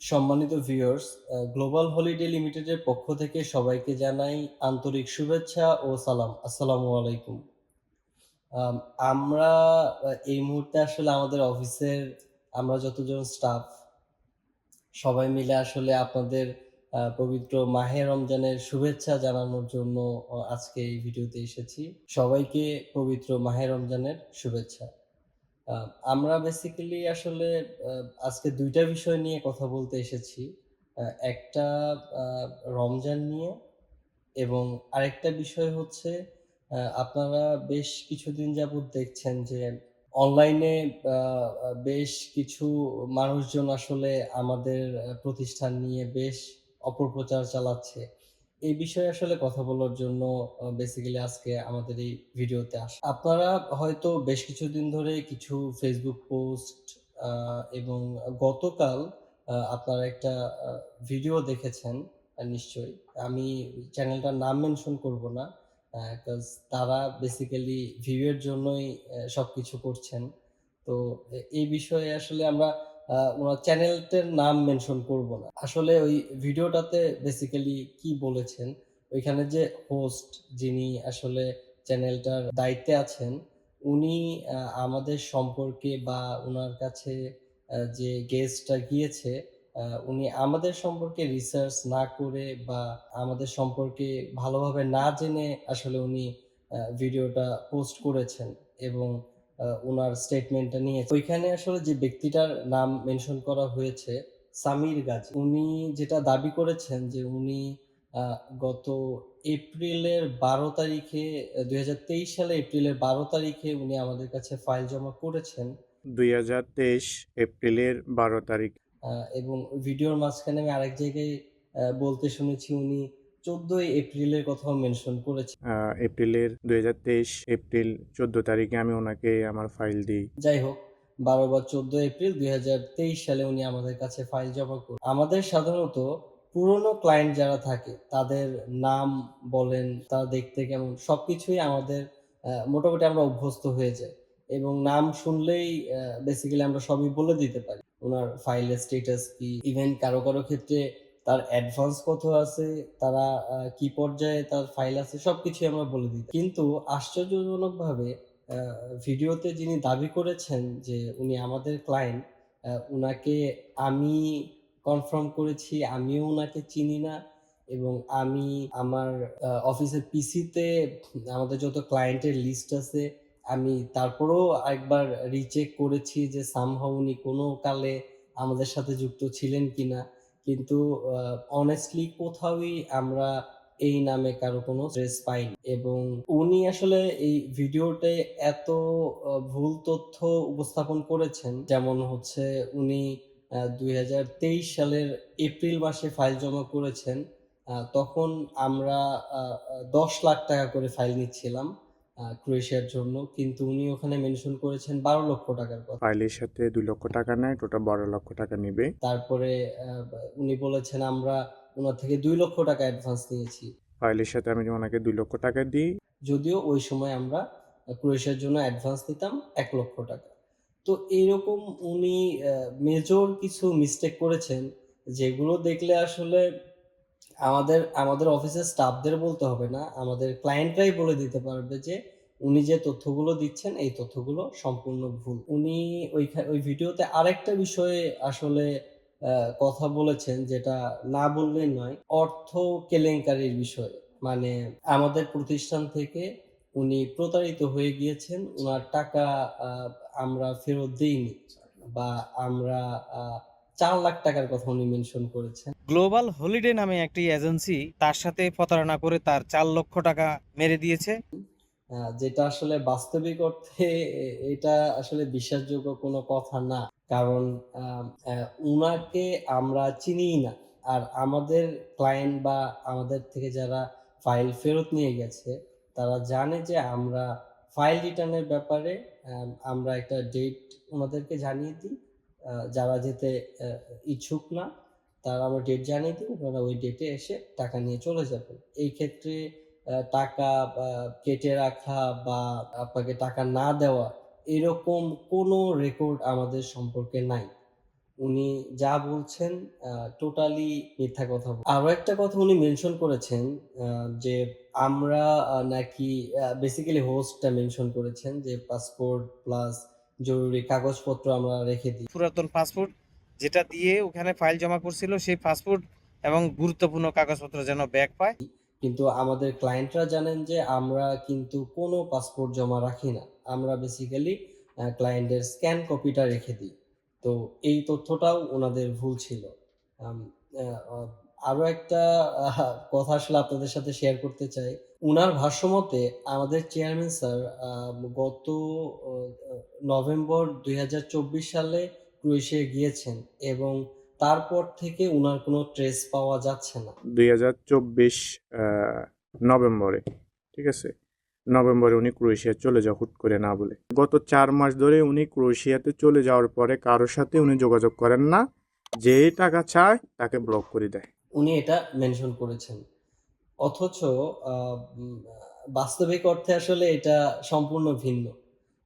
সম্মানিত viewers, global holiday লিমিটেডের পক্ষ থেকে সবাইকে জানাই আন্তরিক শুভেচ্ছা ও সালাম। আসসালামু আলাইকুম। আমরা এই মুহূর্তে আসলে আমাদের অফিসের আমরা যতজন স্টাফ সবাই মিলে আসলে আপনাদের পবিত্র মাহে রমজানের শুভেচ্ছা জানানোর জন্য আজকে এই ভিডিওতে এসেছি। সবাইকে পবিত্র মাহে রমজানের শুভেচ্ছা। আমরা বেসিক্যালি আসলে আজকে দুইটা বিষয় নিয়ে কথা বলতে এসেছি। একটা রমজান নিয়ে এবং আরেকটা বিষয় হচ্ছে আপনারা বেশ কিছুদিন যাবৎ দেখছেন যে অনলাইনে বেশ কিছু মানুষজন আসলে আমাদের প্রতিষ্ঠান নিয়ে বেশ অপপ্রচার চালাচ্ছে। এই বিষয়ে আসলে কথা বলার জন্য বেসিক্যালি আজকে আমাদের এই ভিডিওতে আসা। আপনারা হয়তো বেশ কিছুদিন ধরে কিছু ফেসবুক পোস্ট এবং গতকাল আপনারা একটা ভিডিও দেখেছেন নিশ্চয়ই। আমি চ্যানেলটার নাম মেনশন করব না। তারা বেসিক্যালি ভিউয়ের জন্যই অ্যা সবকিছু করছেন। তো এই বিষয়ে আসলে আমরা আ উনার চ্যানেলটার নাম মেনশন করব না। আসলে ওই ভিডিওটাতে বেসিক্যালি কি বলেছেন, ওইখানে যে হোস্ট যিনি আসলে চ্যানেলটার দায়িত্বে আছেন, উনি আমাদের সম্পর্কে বা ওনার কাছে যে গেস্টটা গিয়েছে, উনি আমাদের সম্পর্কে রিসার্চ না করে বা আমাদের সম্পর্কে ভালোভাবে না জেনে আসলে উনি ভিডিওটা পোস্ট করেছেন এবং আ উনার স্টেটমেন্টটা নিয়েছে। ওইখানে আসলে যে ব্যক্তিটার নাম মেনশন করা হয়েছে সামির গাজী। উনি যেটা দাবি করেছেন যে উনি গত এপ্রিলের ১২ তারিখে ২০২৩ সালে এপ্রিলের ১২ তারিখে উনি আমাদের কাছে ফাইল জমা করেছেন। ২০২৩ এপ্রিলের ১২ তারিখ। এবং ভিডিওর মাঝখানে আমি আরেক জায়গায় বলতে শুনেছি উনি ১৪ই এপ্রিলের কথাও মেনশন করেছেন। আ এপ্রিলের ২০২৩ এপ্রিল ১৪ তারিখে আমি ওনাকে আমার ফাইল দিই। যাই হোক ১২ বা ১৪ এপ্রিল ২০২৩ সালে উনি আমাদের কাছে ফাইল জমা করেন। আমাদের সাধারণত পুরনো ক্লায়েন্ট যারা থাকে তাদের নাম বলেন, তারা দেখতে কেমন সবকিছুই আমাদের মোটামুটি আমরা অভ্যস্ত হয়ে যাই এবং নাম শুনলেই বেসিক্যালি আমরা সবই বলে দিতে পারি। উনার ফাইলের স্ট্যাটাস কি, ইভেন কারও, কারও ক্ষেত্রে তার অ্যাডভান্স কত আছে, তারা কি পর্যায়ে তার ফাইল আছে সবকিছুই আমরা বলে দিই। কিন্তু আশ্চর্যজনকভাবে ভিডিওতে যিনি দাবি করেছেন যে উনি আমাদের ক্লায়েন্ট, আ উনাকে আমি কনফার্ম করেছি, আমিও উনাকে চিনি না এবং আমি আমার অফিসের পিসিতে আমাদের যত ক্লায়েন্টের লিস্ট আছে, আমি তারপরেও আরেকবার রিচেক করেছি যে সামহাউ উনি কোনো কালে আমাদের সাথে যুক্ত ছিলেন কিনা। কিন্তু honestly কোথাওই আমরা এই নামে কারও কোনো ট্রেস পাইনি। এবং উনি আসলে এই ভিডিওতে এত ভুল তথ্য উপস্থাপন করেছেন, যেমন হচ্ছে উনি ২০২৩ সালের এপ্রিল মাসে ফাইল জমা করেছেন। তখন আমরা ১০ লাখ টাকা করে ফাইল নিচ্ছিলাম। ক্রোয়েশিয়ার জন্য। কিন্তু উনি ওখানে মেনশন করেছেন ১২ লক্ষ টাকার কথা। ফাইলের সাথে ২ লক্ষ টাকা নেয়, টোটাল ১২ লক্ষ টাকা নিবে। তারপরে উনি বলেছেন আমরা উনার থেকে ২ লক্ষ টাকা অ্যাডভান্স নিয়েছি। ফাইলের সাথে আমি ওনাকে ২ লক্ষ টাকা দিই। যদিও ওই সময় আমরা ক্রোয়েশিয়ার জন্য অ্যাডভান্স নিতাম এক লক্ষ টাকা। তো এইরকম উনি মেজর কিছু মিস্টেক করেছেন, যেগুলো দেখলে আসলে আমাদের, আমাদের অফিসের স্টাফদের বলতে হবে না। আমাদের ক্লায়েন্টরাই বলে দিতে পারবে যে উনি যে তথ্যগুলো দিচ্ছেন এই তথ্যগুলো সম্পূর্ণ ভুল। উনি ওইখা ওই ভিডিওতে আরেকটা বিষয়ে আসলে কথা বলেছেন যেটা না বললেই নয়। অর্থ কেলেঙ্কারির বিষয়ে। মানে আমাদের প্রতিষ্ঠান থেকে উনি প্রতারিত হয়ে গিয়েছেন। ওনার টাকা আমরা ফেরত দিইনি বা আমরা ৪ লাখ টাকার কথা উনি মেনশন করেছেন। গ্লোবাল হলিডে নামে একটি এজেন্সি তার সাথে প্রতারণা করে তার চার লক্ষ টাকা মেরে দিয়েছে। যেটা আসলে বাস্তবিক অর্থে এটা আসলে বিশ্বাসযোগ্য কোনো কথা না। কারণ উনাকে আমরা চিনিই না। আর আমাদের ক্লায়েন্ট বা আমাদের থেকে যারা ফাইল ফেরত নিয়ে গেছে, তারা জানে যে আমরা ফাইল রিটার্নের ব্যাপারে আমরা একটা ডেট ওনাদেরকে জানিয়ে দিই। যারা যেতে ইচ্ছুক না, তারা আমরা ডেট জানিয়ে দিই। ওনারা ওই ডেটে এসে টাকা নিয়ে চলে যাবেন। এই ক্ষেত্রে টাকা কেটে রাখা বা আপনাকে টাকা না দেওয়া, এরকম কোনো রেকর্ড আমাদের সম্পর্কে নাই। উনি যা বলছেন টোটালি মিথ্যা কথা বল- আরও একটা কথা উনি মেনশন করেছেন যে আমরা নাকি বেসিক্যালি হোস্টটা মেনশন করেছেন যে পাসপোর্ট প্লাস জরুরি কাগজপত্র আমরা রেখে দিই। পুরাতন পাসপোর্ট যেটা দিয়ে ওখানে ফাইল জমা করছিল সেই পাসপোর্ট এবং গুরুত্বপূর্ণ কাগজপত্র যেন ব্যাক পায়। কিন্তু আমাদের ক্লায়েন্টরা জানেন যে আমরা কিন্তু কোনো পাসপোর্ট জমা রাখি না। আমরা বেসিক্যালি ক্লায়েন্টের স্ক্যান কপিটা রেখে দিই। তো এই তথ্যটাও ওনাদের ভুল ছিল। আরও একটা কথা আসলে আপনাদের সাথে শেয়ার করতে চাই। উনার ভাষ্যমতে আমাদের চেয়ারম্যান স্যার গত নভেম্বর দুই হাজার চব্বিশ সালে ক্রোয়েশিয়া গিয়েছেন এবং তারপর থেকে উনার কোনো ট্রেস পাওয়া যাচ্ছে না। দুই হাজার চব্বিশ নভেম্বরে, ঠিক আছে? নভেম্বরে উনি ক্রোয়েশিয়া চলে যাও হুট করে না বলে। গত চার মাস ধরে উনি ক্রোয়েশিয়াতে চলে যাওয়ার পরে কারোর সাথে উনি যোগাযোগ করেন না। যে টাকা চায়, তাকে ব্লক করে দেয়। উনি এটা মেনশন করেছেন। অথচ বাস্তবিক অর্থে আসলে এটা সম্পূর্ণ ভিন্ন।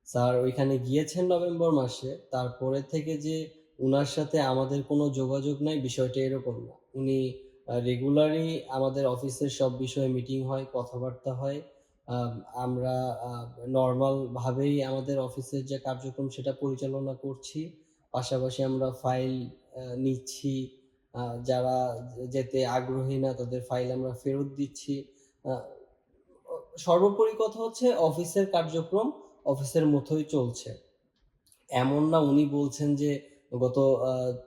স্যার ওইখানে গিয়েছেন নভেম্বর মাসে, তারপরে থেকে যে উনার সাথে আমাদের কোনো যোগাযোগ নাই, বিষয়টা এরকম না। উনি রেগুলারই আমাদের অফিসের সব বিষয়ে মিটিং হয়, কথাবার্তা হয়। আমরা নর্মাল ভাবেই আমাদের অফিসের যে কার্যক্রম, সেটা পরিচালনা করছি। পাশাপাশি আমরা ফাইল নিচ্ছি। যারা যেতে আগ্রহী না, তাদের ফাইল আমরা ফেরত দিচ্ছি। সর্বোপরি কথা হচ্ছে অফিসের কার্যক্রম অফিসের মতোই চলছে। এমন না উনি বলছেন যে গত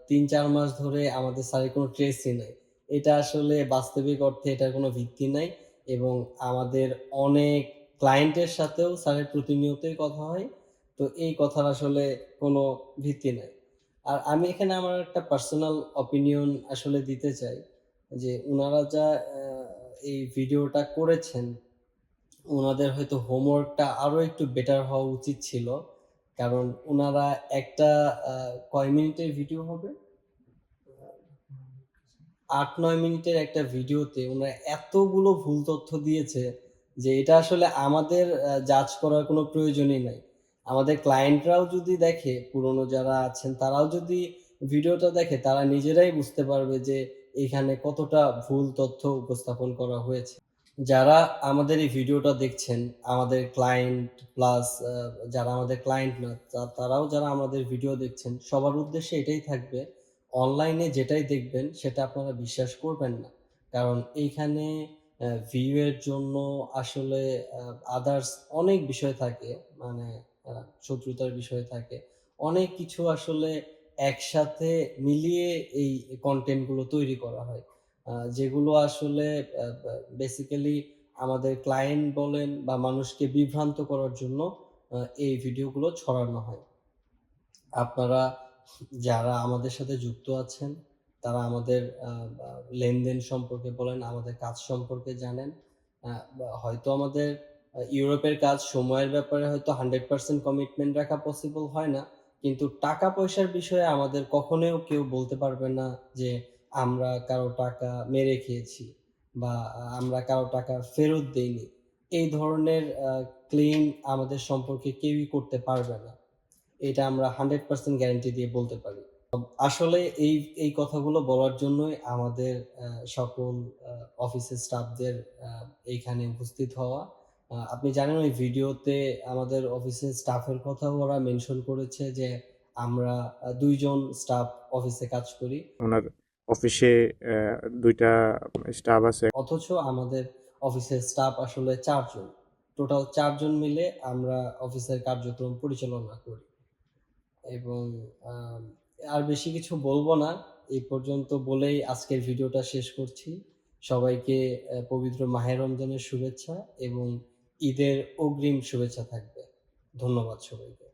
তিন, চার মাস ধরে আমাদের স্যারের কোনো ট্রেসই নাই। এটা আসলে বাস্তবিক অর্থে এটার কোনো ভিত্তি নাই এবং আমাদের অনেক ক্লায়েন্টের সাথেও স্যারের প্রতিনিয়তই কথা হয়। তো এই কথার আসলে কোনো ভিত্তি নাই। আর আমি এখানে আমার একটা পার্সোনাল অপিনিয়ন আসলে দিতে চাই যে ওনারা যা এই ভিডিওটা করেছেন ওনাদের হয়তো হোমওয়ার্কটা আরও একটু বেটার হওয়া উচিত ছিল। কারণ ওনারা একটা কয় মিনিটের ভিডিও হবে? আট, নয় মিনিটের একটা ভিডিওতে ওনারা এতগুলো ভুল তথ্য দিয়েছে যে এটা আসলে আমাদের জাজ করার কোনো প্রয়োজনই নাই। আমাদের ক্লায়েন্টরাও যদি দেখে, পুরনো যারা আছেন, তারাও যদি ভিডিওটা দেখে, তারা নিজেরাই বুঝতে পারবে যে এখানে কতটা ভুল তথ্য উপস্থাপন করা হয়েছে। যারা আমাদের এই ভিডিওটা দেখছেন, আমাদের ক্লায়েন্ট প্লাস যারা আমাদের ক্লায়েন্ট না তারাও যারা আমাদের ভিডিও দেখছেন, সবার উদ্দেশ্যে এটাই থাকবে অনলাইনে যেটাই দেখবেন, সেটা আপনারা বিশ্বাস করবেন না। কারণ এইখানে ভিউ এর জন্য আসলে আদার্স অনেক বিষয় থাকে মানে শত্রুতার বিষয় থাকে। অনেক কিছু আসলে একসাথে মিলিয়ে এই কন্টেন্টগুলো তৈরি করা হয়। যেগুলো আসলে বেসিক্যালি আমাদের ক্লায়েন্ট বলেন বা মানুষকে বিভ্রান্ত করার জন্য এই ভিডিওগুলো ছড়ানো হয়। আপনারা যারা আমাদের সাথে যুক্ত আছেন, তারা আমাদের লেনদেন সম্পর্কে বলেন, আমাদের কাজ সম্পর্কে জানেন হয়তো আমাদের ইউরোপের কাজ সময়ের ব্যাপারে হয়তো হান্ড্রেড পার্সেন্ট কমিটমেন্ট রাখা পসিবল হয় না। কিন্তু টাকা পয়সার বিষয়ে আমাদের কখনোই কেউ বলতে পারবে না যে আমরা কারও টাকা মেরে খেয়েছি বা আমরা কারও টাকা ফেরত দেইনি। এই ধরনের ক্লেম আমাদের সম্পর্কে কেউই করতে পারবে না। এটা আমরা হান্ড্রেড পার্সেন্ট গ্যারান্টি দিয়ে বলতে পারি। আসলে এই এই কথাগুলো বলার জন্যই আমাদের সকল অফিসের স্টাফদের এইখানে উপস্থিত হওয়া আপনি জানেন ওই ভিডিওতে আমাদের অফিসের স্টাফের কথাও ওরা মেনশন করেছে যে আমরা দুইজন স্টাফ অফিসে কাজ করি। ওনার অফিসে দুইটা স্টাফ আছে। অথচ আমাদের অফিসের স্টাফ আসলে চারজন। টোটাল চারজন মিলে আমরা অফিসের কার্যক্রম পরিচালনা করি। এবং আর বেশি কিছু বলব না। এই পর্যন্ত বলেই আজকের ভিডিওটা শেষ করছি। সবাইকে পবিত্র মাহের রমজানের শুভেচ্ছা এবং ঈদের অগ্রিম শুভেচ্ছা থাকবে। ধন্যবাদ সবাইকে।